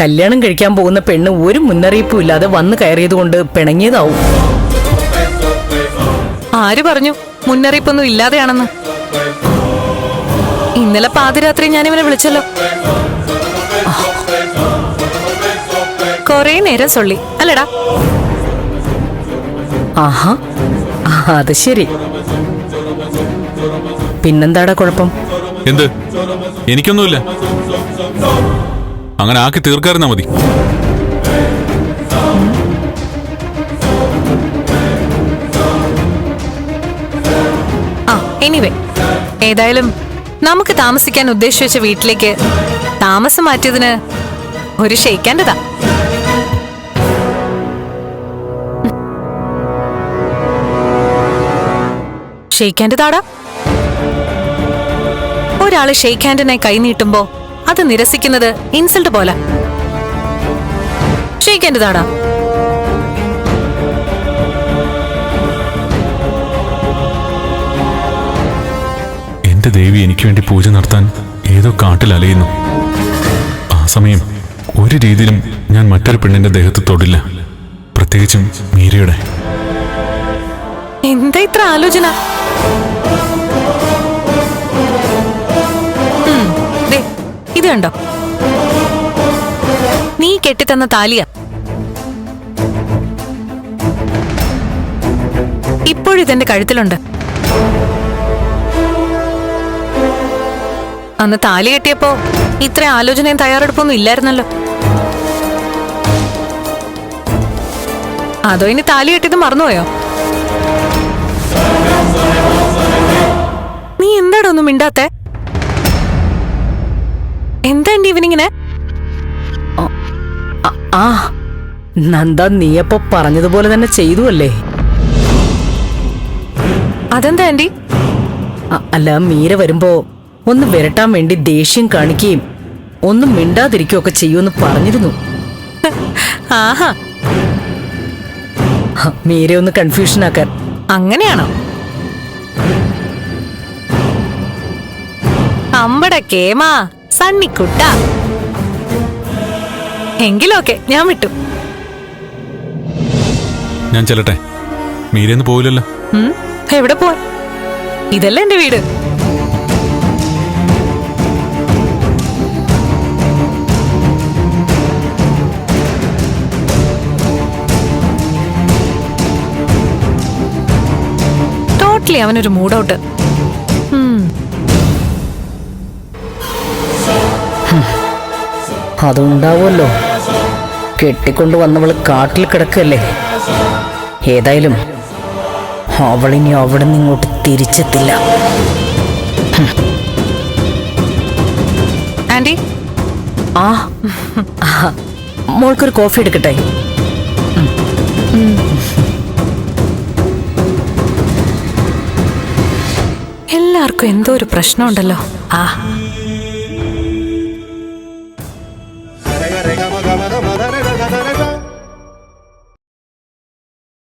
കല്യാണം കഴിക്കാൻ പോകുന്ന പെണ്ണ് ഒരു മുന്നറിയിപ്പും ഇല്ലാതെ വന്നു കയറിയത് കൊണ്ട് പിണങ്ങിയതാവും. ആര് പറഞ്ഞു? മുന്നറിയിപ്പൊന്നും ഇല്ലാതെയാണെന്ന്. ഇന്നലെ പാതിരാത്രി ഞാൻ ഇവനെ വിളിച്ചല്ലോ. കൊറേ നേരം സൊള്ളി. അല്ലടാ. ആഹാ. അത് ശരി. പിന്നെന്താടാ കുഴപ്പം? എന്ത്? എനിക്കൊന്നുമില്ല. അങ്ങനെ ആക്കി തീർക്കാറുന്നാ മതി. എനിവേ ഏതായാലും നമുക്ക് താമസിക്കാൻ ഉദ്ദേശിച്ച വീട്ടിലേക്ക് താമസം മാറ്റിയതിന് ഒരു ഷെയ്ക്കാന്റെതാ. ഷെയ്ക്കാന്റെതാടാ. ഒരാൾ ഷെയ്ക്ക് കൈനീട്ടുമ്പോ അത് നിരസിക്കുന്നത് ഇൻസൾട്ട് പോലെ. ഷെയ്ക്കാന്റെതാടാ എന്റെ ദേവി എനിക്ക് വേണ്ടി പൂജ നടത്താൻ ഏതോ കാട്ടിൽ അലയുന്നു. ആ സമയം ഒരു രീതിയിലും ഞാൻ മറ്റൊരു പെണ്ണിന്റെ ദേഹത്ത് തൊടില്ല. പ്രത്യേകിച്ചും മീരയുടെ. എന്താ ഇത്ര ആലോചന? ഇത് കണ്ടോ? നീ കെട്ടിത്തന്ന താലിയ. ഇപ്പോഴിതെന്റെ കഴുത്തിലുണ്ട്. അന്ന് താലി കെട്ടിയപ്പോ ഇത്ര ആലോചനയും തയ്യാറെടുപ്പൊന്നും ഇല്ലായിരുന്നല്ലോ. അതോ ഇനി താലി കെട്ടിയത് മറന്നുപോയോ? നീ എന്താടൊന്നും മിണ്ടാത്തേ? എന്റെ ഇവനിങ്ങനെ? ആ, നന്ദ നീയപ്പോ പറഞ്ഞതുപോലെ തന്നെ ചെയ്തു അല്ലേ അതെന്താ ആന്റി? അല്ല മീര വരുമ്പോ ഒന്ന് വിരട്ടാൻ വേണ്ടി ദേഷ്യം കാണിക്കുകയും ഒന്നും മിണ്ടാതിരിക്കുകയൊക്കെ ചെയ്യുമെന്ന് പറഞ്ഞിരുന്നു. ആഹാ. മീരെ ഒന്ന് കൺഫ്യൂഷൻ ആക്കാൻ അങ്ങനെയാണോ? അമ്പട കേമാ. സണ്ണിക്കുട്ട. എങ്കിലൊക്കെ ഞാൻ വിട്ടു. ഞാൻ ചെല്ലട്ടെ. മീരയൊന്നും പോവില്ലല്ലോ. ഉം, എവിടെ പോവാൻ? ഇതല്ലേ എന്റെ വീട്. ടോട്ടലി അവനൊരു മൂഡൌട്ട് അതുണ്ടാവുമല്ലോ. കെട്ടിക്കൊണ്ട് വന്നവൾ കാട്ടിൽ കിടക്കല്ലേ ഏതായാലും അവളിനി അവിടെ നിന്ന് ഇങ്ങോട്ട് തിരിച്ചെത്തില്ല. ആ, മോൾക്കൊരു കോഫി എടുക്കട്ടെ? എല്ലാവർക്കും എന്തോ ഒരു പ്രശ്നമുണ്ടല്ലോ. ആ